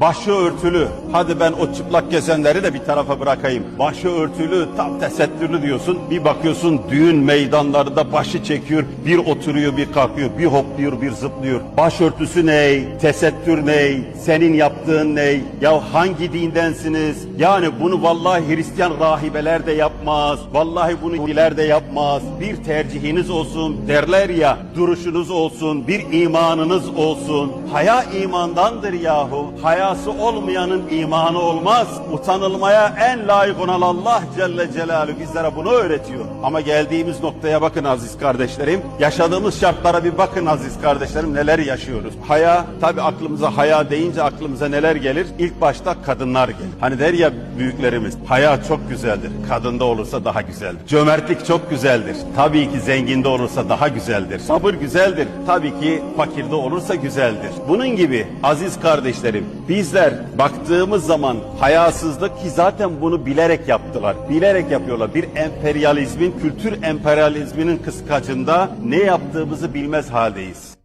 Başı örtülü. Hadi ben o çıplak gezenleri de bir tarafa bırakayım. Başı örtülü, tam tesettürlü diyorsun. Bir bakıyorsun düğün meydanlarında başı çekiyor. Bir oturuyor, bir kalkıyor. Bir hopluyor, bir zıplıyor. Başörtüsü ney? Tesettür ney? Senin yaptığın ney? Ya hangi dindensiniz? Yani bunu vallahi Hristiyan rahibeler de yapmaz. Vallahi bunu Yahudiler de yapmaz. Bir tercihiniz olsun. Derler ya duruşunuz olsun. Bir imanınız olsun. Haya imandandır yahu. Hayası olmayanın imanı olmaz. Utanılmaya en layık olan Allah Celle Celaluhu bizlere bunu öğretiyor. Ama geldiğimiz noktaya bakın aziz kardeşlerim. Yaşadığımız şartlara bir bakın aziz kardeşlerim neler yaşıyoruz. Haya tabi aklımıza haya deyince aklımıza neler gelir? İlk başta kadınlar gelir. Hani der ya büyüklerimiz haya çok güzeldir. Kadında olursa daha güzeldir. Cömertlik çok güzeldir. Tabii ki zenginde olursa daha güzeldir. Sabır güzeldir. Tabii ki fakirde olursa güzeldir. Bunun gibi aziz kardeşlerim bizler baktığımız zaman hayasızlık ki zaten bunu bilerek yaptılar. Bilerek yapıyorlar. Bir emperyalizmin, kültür emperyalizminin kıskacında ne yaptığımızı bilmez haldeyiz.